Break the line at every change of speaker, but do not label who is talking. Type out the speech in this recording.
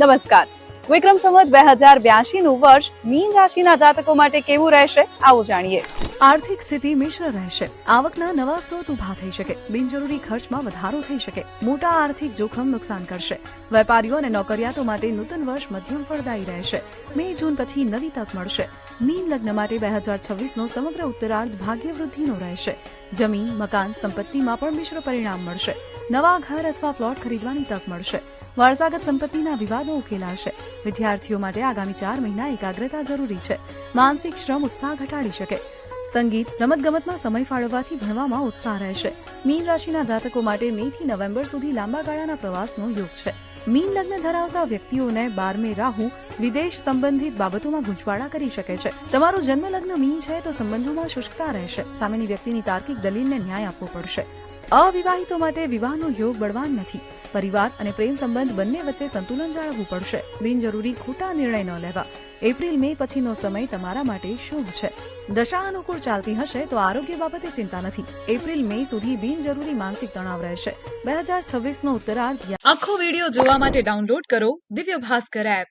નમસ્કાર. વિક્રમ સંવત બે હજાર બ્યાસી નું વર્ષ મીન રાશિના જાતકો માટે કેવું રહેશે આવું જાણીએ.
આર્થિક સ્થિતિ મિશ્ર રહેશે. આવકના નવા સ્ત્રોત ઊભા થઈ શકે. બિનજરૂરી ખર્ચમાં વધારો થઈ શકે. મોટા આર્થિક જોખમ નુકસાન કરશે. વેપારીઓ અને નોકરિયાતો માટે નૂતન વર્ષ મધ્યમ ફળદાયી રહેશે. મે, જૂન પછી નવી તક મળશે. મીન લગ્ન માટે બે હજાર છવ્વીસનો સમગ્ર ઉત્તરાર્ધ ભાગ્ય વૃદ્ધિનો રહેશે. જમીન, મકાન, સંપત્તિમાં પણ મિશ્ર પરિણામ મળશે. નવા ઘર અથવા પ્લોટ ખરીદવાની તક મળશે. વારસાગત સંપત્તિના વિવાદો ઉકેલાશે. વિદ્યાર્થીઓ માટે આગામી ચાર મહિના એકાગ્રતા જરૂરી છે. માનસિક શ્રમ ઉત્સાહ ઘટાડી શકે. સંગીત રમતગમતમાં સમય ફાળવવાથી ભણવામાં ઉત્સાહ રહેશે. મીન રાશિના જાતકો માટે મે થી નવેમ્બર સુધી લાંબા ગાળાના પ્રવાસનો યોગ છે. મીન લગ્ન ધરાવતા વ્યક્તિઓને બારમે રાહુ વિદેશ સંબંધિત બાબતોમાં ગૂંચવાડા કરી શકે છે. તમારું જન્મ લગ્ન મીન છે તો સંબંધોમાં શુષ્કતા રહેશે. સામેની વ્યક્તિની તાર્કિક દલીલને ન્યાય આપવો પડશે. અવિવાહિતો માટે વિવાહનો યોગ બળવાન નથી. પરિવાર અને પ્રેમ સંબંધ બંને વચ્ચે સંતુલન જાળવવું પડશે. બિનજરૂરી ખોટા નિર્ણય ન લેવા. એપ્રિલ, મે પછીનો સમય તમારા માટે શુભ છે. દશા અનુકૂળ ચાલતી હશે તો આરોગ્ય બાબતે ચિંતા નથી. એપ્રિલ, મે સુધી બિનજરૂરી માનસિક તણાવ રહેશે. બે હજાર છવ્વીસનો ઉત્તરાર્ધ
આખો વીડિયો જોવા માટે ડાઉનલોડ કરો દિવ્ય ભાસ્કર એપ.